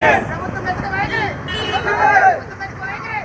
రక్షించాలి రక్షించాలి వైఖరి? ప్రభుత్వం ఎక్కడ వైఖరి?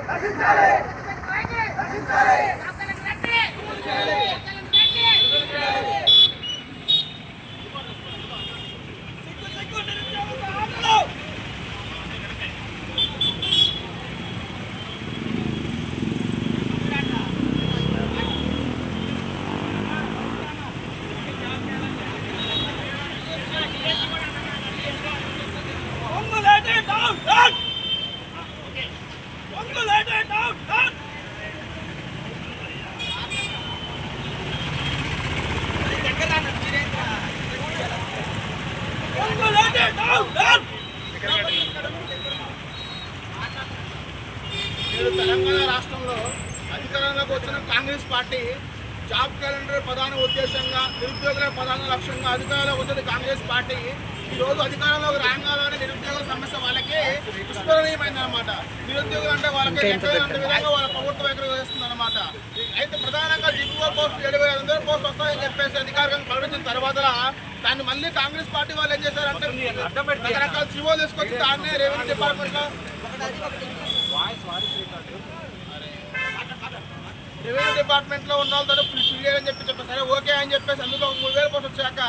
ప్రభుత్వం ఎక్కడ వైఖరి? డాక్టర్లకు రండి. డాక్టర్లకు రండి. నేడు తెలంగాణ రాష్ట్రంలో వచ్చిన కాంగ్రెస్ పార్టీ జాబ్ క్యాలెండర్ ప్రధాన ఉద్దేశంగా నిరుద్యోగుల ప్రధాన లక్ష్యంగా అధికారంలోకి వచ్చిన కాంగ్రెస్ పార్టీ ఈ రోజు అధికారంలోకి రాగానే నిరుద్యోగ సమస్య వాళ్ళకి విస్మరణీయమైంది అనమాట నిరుద్యోగులు అంటే వాళ్ళకి ఎక్కడంటే విధంగా వాళ్ళ ప్రభుత్వం ఎక్కడ వేస్తుంది అనమాట అయితే ప్రధానంగా జీపీఓ పోస్ట్ ఏడు వేల ఐదు వందల పోస్ట్ వస్తాయని చెప్పేసి అధికారికంగా ప్రకటించిన తర్వాత దాన్ని మళ్ళీ కాంగ్రెస్ పార్టీ వాళ్ళు ఏం చేశారంటే రకరకాల జీవో తీసుకొచ్చి దాన్ని రెవెన్యూ డిపార్ట్మెంట్లో రెవెన్యూ డిపార్ట్మెంట్లో ఉన్న వాళ్ళతో ఫిల్ చేయాలని చెప్పి చెప్పారు సరే ఓకే అని చెప్పేసి అందులో ఒక మూడు వేల పోస్ట్ వచ్చాక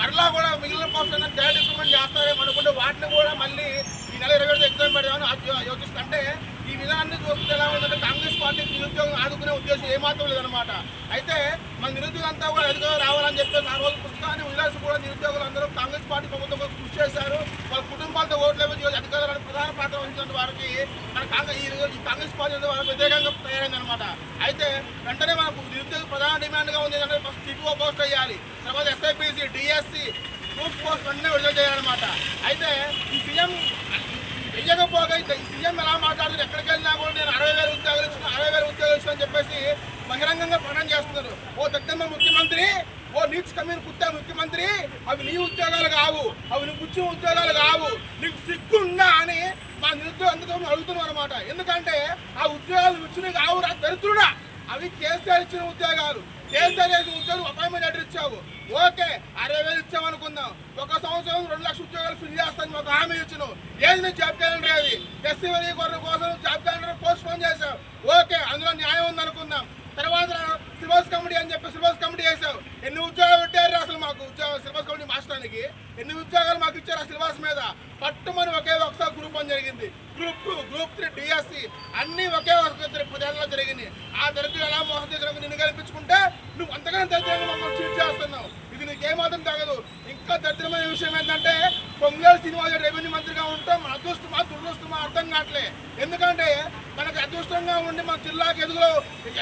మరలా కూడా మిగిలిన పోస్ట్ అన్న డైరెక్ట్ డిప్లమెంట్ చేస్తారేమో అనుకుంటే వాటిని కూడా మళ్ళీ ఈ నెల ఇరవై ఐదు ఎగ్జామ్ పెడదామని యోచిస్తుంటే ఈ విధానాన్ని చూస్తే ఎలా ఉందంటే కాంగ్రెస్ పార్టీ నిరుద్యోగం ఆదుకునే ఉద్దేశం ఏమాత్రం లేదనమాట అయితే మన నిరుద్యోగం అంతా కూడా ఎదుగు రావాలని చెప్పేసి ఆ రోజు పుస్తకాన్ని వదిలేసి కూడా నిరుద్యోగులు అందరూ కాంగ్రెస్ పార్టీ ప్రభుత్వం కోసం కృషి చేశారు. వాళ్ళ కుటుంబాలతో ఓట్లు వేసి అధికారులు ప్రధాన పాత్ర వహించిన వారికి మన కాంగ్రెస్ ఈ రోజు ఈ కాంగ్రెస్ పార్టీ వారికి వాళ్ళకి వ్యతిరేకంగా తయారైంది అనమాట అయితే వెంటనే మనకు నిరుద్యోగ ప్రధాన డిమాండ్గా ఉంది. ఏంటంటే ఫస్ట్ టీపీఓ పోస్ట్ వేయాలి. తర్వాత ఎస్ఐపిసి డిఎస్సి గ్రూప్ పోస్ట్ అన్నీ విడుదల చేయాలన్నమాట. అయితే ఈ సీఎం వెయ్యకపోగా ఈ సీఎం ఎలా మాట్లాడుతున్నారు? ఎక్కడికి వెళ్ళినా కూడా నేను అరవై వేల ఉద్యోగాలు ఇచ్చిన అరవై వేల ఉద్యోగాలు ఇచ్చిన అని చెప్పేసి బహిరంగంగా ప్రకటన చేస్తున్నారు. ఓ దత్తమ్మ ముఖ్యమంత్రి ఓ నీచ్ కమీర్ కుత్తా ముఖ్యమంత్రి అవి నీ ఉద్యోగాలు కావు అవి నువ్వు పుచ్చిన ఉద్యోగాలు కావు నీకు సిగ్గుందా అని మా నిరుద్యోగ అందరితో అడుగుతున్నాం అనమాట ఎందుకంటే ఆ ఉద్యోగాలు వచ్చినవి కావు దరిద్రుడా. అవి కేసీఆర్ ఇచ్చిన ఉద్యోగాలు కేసీఆర్ చేసిన ఉద్యోగాలు అపాయింట్మెంట్ లెటర్ ఇచ్చావు. ఓకే అరవై వేలు ఇచ్చావు అనుకుందాం. ఒక సంవత్సరం రెండు లక్షల ఉద్యోగాలు ఫిల్ చేస్తాను మాకు హామీ ఇచ్చిన. ఏది నేను జాబ్ క్యాలెండర్ అది? ఎస్సీ వర్గీకరణ కోసం జాబ్ క్యాలెండర్ పోస్ట్ పోన్ చేశావు. ఓకే అందులో న్యాయం ఉంది అనుకుందాం తర్వాత సిలబస్ కమిటీ అని చెప్పి సిలబస్ కమిటీ చేసావు ఎన్ని ఉద్యోగాలు పెట్టారు అసలు మాకు? ఉద్యోగ సిలబస్ కమిటీ మార్చడానికి ఎన్ని ఉద్యోగాలు మాకు ఇచ్చారు ఆ సిలబస్ మీద? పట్టుమని ఒకే ఒకసారి గ్రూప్ అని జరిగింది. Group two group three DSC అన్నీ ఒకే ఒకసారి పదేళ్ళలో జరిగింది ఆ దరిద్రులు ఎలా మోసం చేసిన నిన్ను కల్పించుకుంటే నువ్వు అంతగానో దరిద్రంగా మమ్మల్ని చీట్ చేస్తున్నావు. ఇది నీకేమాత్రం తగదు ఇంకా దరిద్రమైన విషయం ఏంటంటే పొంగల్ శ్రీనివాస రెవెన్యూ మంత్రిగా ఉంటాం మన అదృష్టమా దురదృష్టమా అర్థం కావట్లే. ఎందుకంటే మనకు అదృష్టంగా ఉండి మన జిల్లాకి ఎదుగులో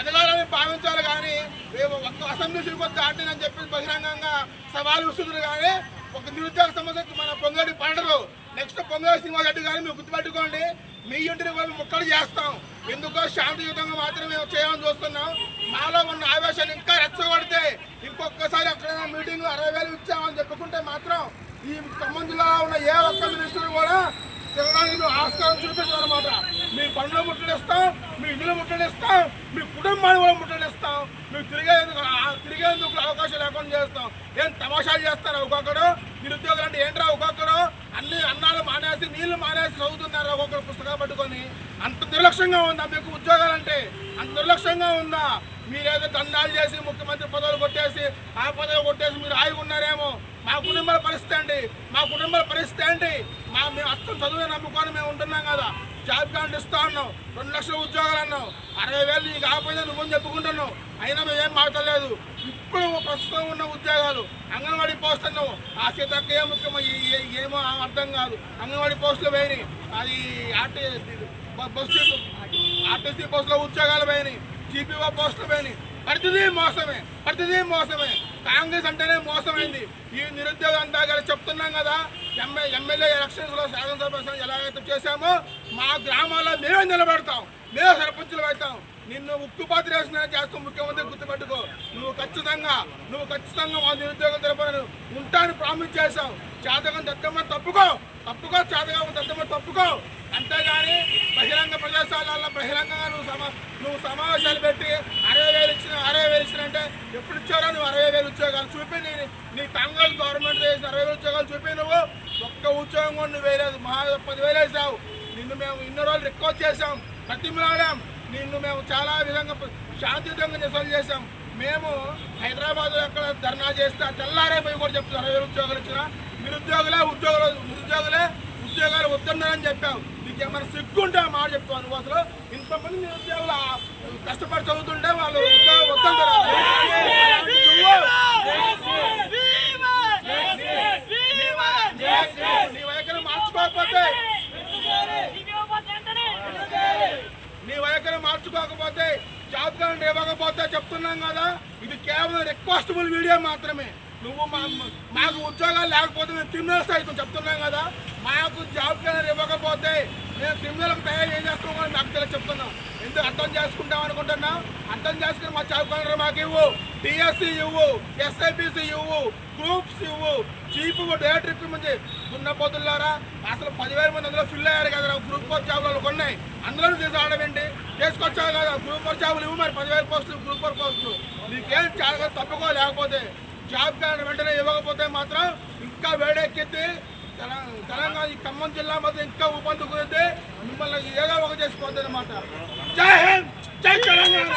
ఎదగాలని భావించాలి కానీ రేపు ఒక్క అసెంబ్లీ తిరుగుతుంది దాటినని చెప్పి బహిరంగంగా సవాలు విసురులు కానీ ఒక నిరుద్యోగ సమస్యకు మన పొంగడి పండరు. నెక్స్ట్ పొంగల్ సినిమా రెడ్డి గారిని మీరు గుర్తుపెట్టుకోండి. మీ ఇంటిని కూడా ముక్కలు చేస్తాం. ఎందుకో శాంతియుతంగా మాత్రమే మేము చేయాలని చూస్తున్నాం. మాలో ఉన్న ఆవేశాలు ఇంకా రెచ్చగొడితే ఇంకొకసారి ఎక్కడైనా మీటింగ్ అరవై వేలు ఇచ్చామని చెప్పుకుంటే మాత్రం ఈ ఖమ్మం జిల్లాలో ఉన్న ఏ ఒక్క మినిస్టర్ కూడా తినడానికి ఆస్కారం చూపిస్తారన్నమాట మీ పనులు ముట్టడిస్తాం మీ ఇల్లు ముట్టడిస్తాం మీ కుటుంబాన్ని కూడా ముట్టడిస్తాం మీరు తిరిగేందుకు తిరిగేందుకు అవకాశం లేకుండా చేస్తాం. ఏం తమాషాలు చేస్తారు ఒక్కొక్కడు? నిరుద్యోగులు అంటే ఏంట్రా ఒక్కొక్కడు? అన్ని అన్నాలు మానేసి నీళ్ళు మానేసి చదువుతున్నారు ఒక్కొక్కరు పుస్తకాలు పట్టుకొని. అంత నిర్లక్ష్యంగా ఉందా. మీకు ఉద్యోగాలంటే అంత నిర్లక్ష్యంగా ఉందా? మీరేదో దండాలు చేసి ముఖ్యమంత్రి పదవులు కొట్టేసి ఆ పదవి కొట్టేసి మీరు ఆగి ఉన్నారేమో మా కుటుంబాల పరిస్థితి అండి మా కుటుంబాల పరిస్థితి అండి మా మేము అర్థం చదువు నమ్ముకొని మేము ఉంటున్నాం కదా. జాబ్ కార్డు ఇస్తా అన్నావు. రెండు లక్షల ఉద్యోగాలు అన్నావు. అరవై వేలు నీకు ఆపోయినా నువ్వు చెప్పుకుంటున్నావు. అయినా మేము ఏం మాట్లాడలేదు. ఇప్పుడు ప్రస్తుతం ఉన్న ఉద్యోగాలు అంగన్వాడీ పోస్ట్ అన్నావు. ఆ సీతక్క ఏ ముఖ్యమో ఏమో అర్థం కాదు. అంగన్వాడీ పోస్టులు పోయినాయి. అది ఆర్టీ బస్ ఆర్టీసీ బస్సులో ఉద్యోగాలు పోయినాయి. జీపీఓ పోస్టులు పోయినాయి. ప్రతిదీ మోసమే ప్రతిదీ మోసమే. కాంగ్రెస్ అంటేనే మోసమైంది. ఈ నిరుద్యోగం అంతా కదా చెప్తున్నాం కదా ఎమ్మె ఎమ్మెల్యే ఎలక్షన్స్లో శాసనసభ ఎలాగైతే చేశామో మా గ్రామాల్లో మేమే నిలబెడతాం. మేమే సర్పంచులు పెడతాం నిన్ను ఉక్కుపాతి వేసిన చేస్తూ ముఖ్యమంత్రి గుర్తుపెట్టుకో. నువ్వు ఖచ్చితంగా నువ్వు ఖచ్చితంగా మా నిరుద్యోగం తరపున ఉంటాను ప్రామిస్ చేశావు. చేతకం దత్తమ్మ తప్పుకో. తప్పుకో చేతకం దత్తమ్మ తప్పుకో. అంతేగాని బహిరంగ ప్రదేశాలలో బహిరంగంగా నువ్వు సమా నువ్వు సమావేశాలు పెట్టి వేలు ఇచ్చిన అరవై వేలు ఇచ్చిన అంటే ఎప్పుడు ఇచ్చారో నువ్వు అరవై వేలు ఉద్యోగాలు? చూపి నీ నీ కాంగ్రెస్ గవర్నమెంట్ చేసిన అరవై వేలు ఉద్యోగాలు చూపి నువ్వు. ఒక్క ఉద్యోగం కూడా నువ్వు వేయలేదు. మహా పదివేలు వేసావు. నిన్ను మేము ఇన్ని రోజులు రిక్వెస్ట్ చేసాం ప్రతిమలాడాం నిన్ను మేము చాలా విధంగా శాంతియుతంగా నిసలు చేసాం మేము హైదరాబాద్ ఎక్కడ ధర్నా చేస్తే తెల్లారే పోయి కూడా చెప్తున్నారు. అరవై వేలు ఉద్యోగాలు ఇచ్చిన. నిరుద్యోగులే ఉద్యోగులు నిరుద్యోగులే ఉద్యోగాలు వద్దన్నారని చెప్పావు. నీకేమైనా సిగ్గుంటే మాట చెప్తావు నువ్వు అసలు ఇంతమంది నిరుద్యోగులు కష్టపడి చదువుతుంటే వాళ్ళు ఉద్యోగం వద్దంటారు? నీ వైఖరి మార్చుకోకపోతే నీ వైఖరి మార్చుకోకపోతే జాబ్ కార్డు ఇవ్వకపోతే చెప్తున్నాం కదా. ఇది కేవలం రిక్వెస్టబుల్ వీడియో మాత్రమే. నువ్వు మా మాకు ఉద్యోగాలు లేకపోతే మేము క్రిమినల్స్ అవుతాం చెప్తున్నాం కదా. మాకు జాబ్ కార్డు ఇవ్వకపోతే మేము క్రిమినల్కి తయారు ఏం వ్యక్తులకు చెప్తున్నా. చెప్తున్నాం ఎందుకు అర్థం చేసుకుంటాం అనుకుంటున్నా? అర్థం చేసుకుని మా జాబ్ మాకు ఇవ్వు. టీఎస్సీ ఇవ్వు ఎస్ఐపిసి ఇవ్వు గ్రూప్స్ ఇవ్వు. డే ట్రిప్ రిక్రూట్మెంట్ ఉన్న పొద్దులారా అసలు పదివేల మంది అందులో ఫిల్ అయ్యారు కదా గ్రూప్ ఫోర్ జాబ్లు ఉన్నాయి అందులో తీసుకోవడం ఏంటి? చేసుకొచ్చావు కదా గ్రూప్ ఫోర్ జాబులు ఇవ్వు మరి పదివేల పోస్టులు గ్రూప్ ఫోర్ పోస్టులు. నీకేం చాలా తప్పుకో లేకపోతే జాబ్ కార్డు వెంటనే ఇవ్వకపోతే మాత్రం ఇంకా వేడెక్కితే తెలంగాణ ఈ ఖమ్మం జిల్లా మాత్రం ఇంకా ఉపాధి ఊపందుకుంది మిమ్మల్ని ఏదో ఒక చేసుకోవద్దు అనమాట జై హింద్! జై తెలంగాణ!